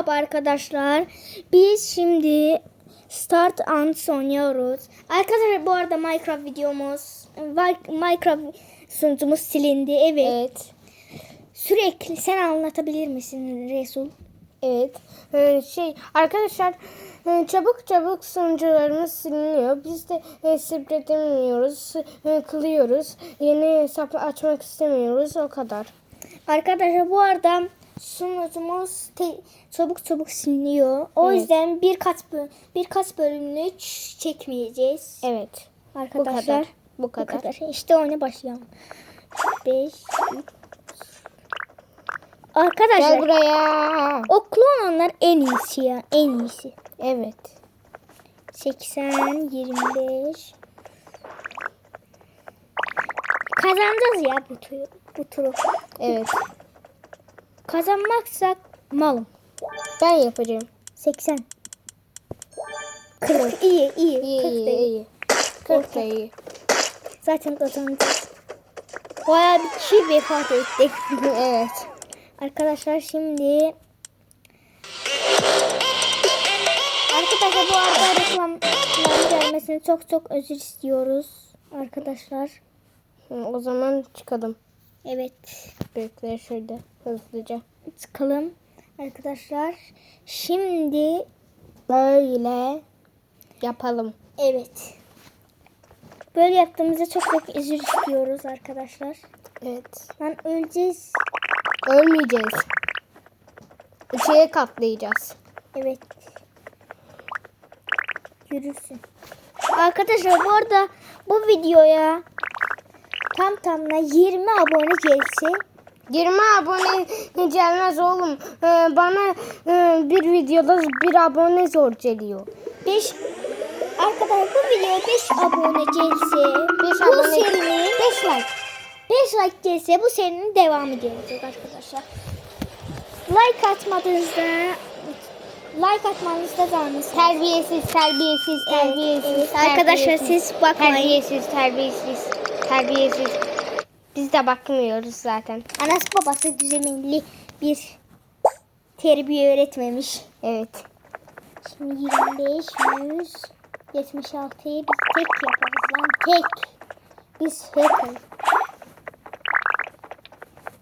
Merhaba arkadaşlar. Biz şimdi Start and oynuyoruz. Arkadaşlar bu arada Minecraft videomuz, Minecraft sunucumuz silindi. Evet. Evet. Sürekli sen anlatabilir misin Resul? Evet. Ee, şey arkadaşlar e, çabuk çabuk sunucularımız siliniyor. Biz de e, sabredemiyoruz, e, kılıyoruz. Yeni hesap açmak istemiyoruz o kadar. Arkadaşlar bu arada sunucumuz çabuk çabuk siliniyor. O Evet. yüzden birkaç birkaç bölümünü çekmeyeceğiz. Evet. Arkadaşlar kadar. Bu bu kadar. kadar. İşte oyuna başlayalım. 5 Arkadaşlar Gel buraya. oklu olanlar en iyisi ya. En iyisi. Evet. 80 25 Kazanacağız ya bu turu. Bu turu. Evet. Kazanmaksak malım. Ben yapacağım. 80 40 iyi iyi. İyi 40 iyi da iyi. iyi. 40 da iyi. Zaten kazanacağız. Bayağı bir kişi vefat etti. evet. Arkadaşlar şimdi Arkadaşlar bu arada reklamların gelmesini çok çok özür istiyoruz. Arkadaşlar. O zaman çıkalım. Evet. Bekle şöyle hızlıca. Çıkalım. Arkadaşlar. Şimdi Böyle yapalım. evet. Böyle yaptığımızda çok çok özür istiyoruz arkadaşlar. Evet. Lan öleceğiz. Ölmeyeceğiz. İkiye katlayacağız. Evet. Görürsün. Arkadaşlar bu arada bu videoya tam tamına 20 abone gelse 20 abone gelmez oğlum. Ee, bana e, bir videoda bir abone zor geliyor. 5 Arkadaşlar bu videoya 5 abone gelse 5 bu abone. serinin 5 like. 5 like gelse bu serinin devamı gelecek arkadaşlar. Like atmadığınızda like atmanızda canınız Terbiyesiz, terbiyesiz, terbiyesiz. evet. Arkadaşlar terbiyesiz. siz bakmayın. Terbiyesiz, terbiyesiz, terbiyesiz. Biz de bakmıyoruz zaten. Anası babası düzenli bir terbiye öğretmemiş. Evet. Şimdi 25, 100, 76'yı biz tek yaparız lan tek. Biz hacker.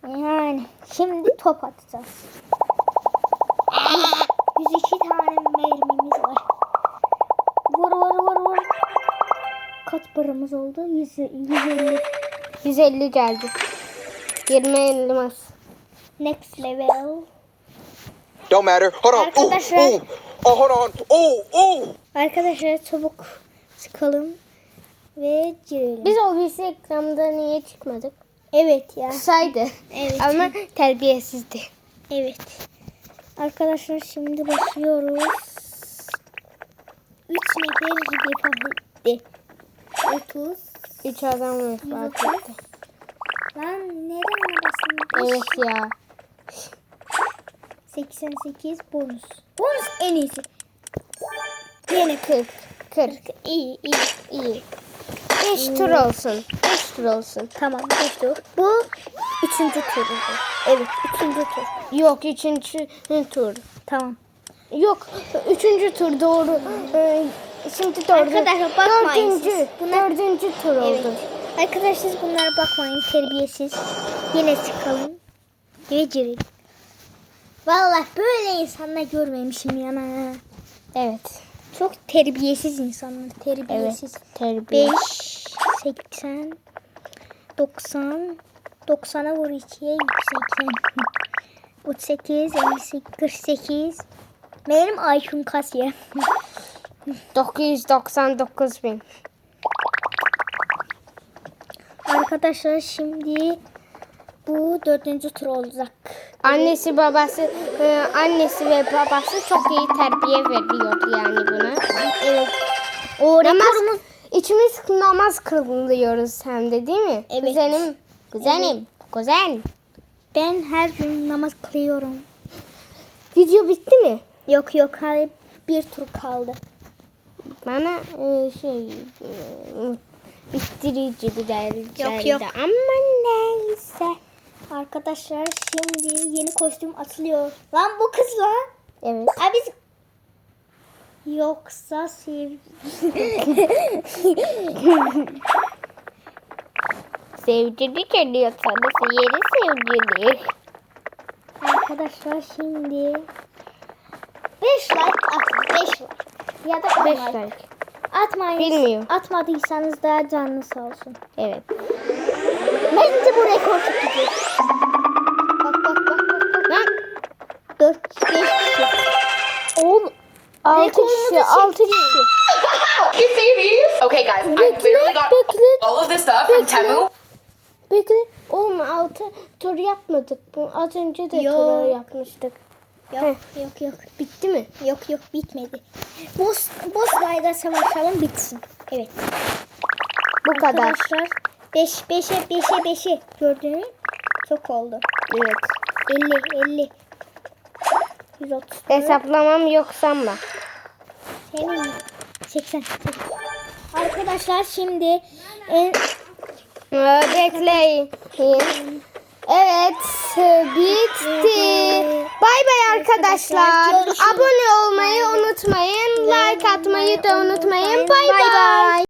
Yani şimdi top atacağız. 102 tane mermimiz var. Vur vur vur vur. Kaç paramız oldu? 100, 150. 150 geldi. 20 elmas. Next level. Don't matter. Hold on. Ooh, Arkadaşlar. ooh. Oh, hold on. Ooh, ooh. Arkadaşlar çabuk çıkalım ve girelim. Biz o birisi ekranında niye çıkmadık? evet ya. Kısaydı. Evet. Ama terbiyesizdi. Evet. Arkadaşlar şimdi başlıyoruz. 3 nefer vefat etti. 30. 3 adam vefat etti. Lan neden bastın? Evet ya. 88 bonus. Bonus en iyisi. Yine 40. 40. İyi iyi. İyi. 5 tur olsun. 5 tur olsun. Tamam 5 tur. Bu 3. tur. Evet 3. tur. Yok 3. tur. Tamam. Yok 3. tur doğru. Ee, şimdi doğru. Arkadaşlar bakmayın Dördüncü, siz. Bunlar- dördüncü tur Evet. oldu. Arkadaşlar siz bunlara bakmayın terbiyesiz. Yine çıkalım. Ve. Vallahi böyle insanlar görmemişim yana. Evet. Çok terbiyesiz insanlar. Terbiyesiz. Evet. Terbiye. 5, 80, 90, 90'a vur 2'ye 180. 38, 58, 48. Benim IQ'm kaç ya? 999 bin. Arkadaşlar şimdi bu dördüncü tur olacak. Annesi babası e, annesi ve babası çok iyi terbiye veriyordu yani buna. Evet. O Namaz, rekorumuz içimiz namaz kılıyoruz hem de değil mi? Evet. Kuzenim, kuzenim, kuzen. ben her gün namaz kılıyorum. Video bitti mi? Yok yok hayır bir tur kaldı. Bana e, şey e, bittirici bir geldi. Yok, yok. Ama neyse. Arkadaşlar şimdi yeni kostüm atılıyor. Lan bu kız lan. Evet. Ay biz yoksa sevgi. Sevgili geliyor sana. Yeri sevgili. Arkadaşlar şimdi 5 like atın 5 like. Ya da 10 Beş like. like. Atmayın. Bilmiyorum. Atmadıysanız da canınız sağ olsun. Evet. Bence bu rekor tutacak. Bak bak bak bak. bak. 4 5 kişi. Oğlum. Altı Rekorumuzu kişi. Altı çekti. kişi. You see these? Okay, guys, I Bekle, literally got bekle. all of this stuff from Bekle. Temu. Bekle. Oğlum altı tur yapmadık. Bu az önce de tur yapmıştık. Yok yok yok. Bitti mi? Yok yok bitmedi. Boss boss rayda savaşalım bitsin. Evet. Bu kadar. Arkadaşlar 5 5'e 5'e 5'e gördün mü? Çok oldu. Evet. 50 50 130 Hesaplamam yok sanma. Senin 80 Arkadaşlar şimdi en Ee, Bekleyin. Evet. Bitti. Bay bay arkadaşlar. Abone olmayı unutmayın. Like atmayı da unutmayın. Bay bay.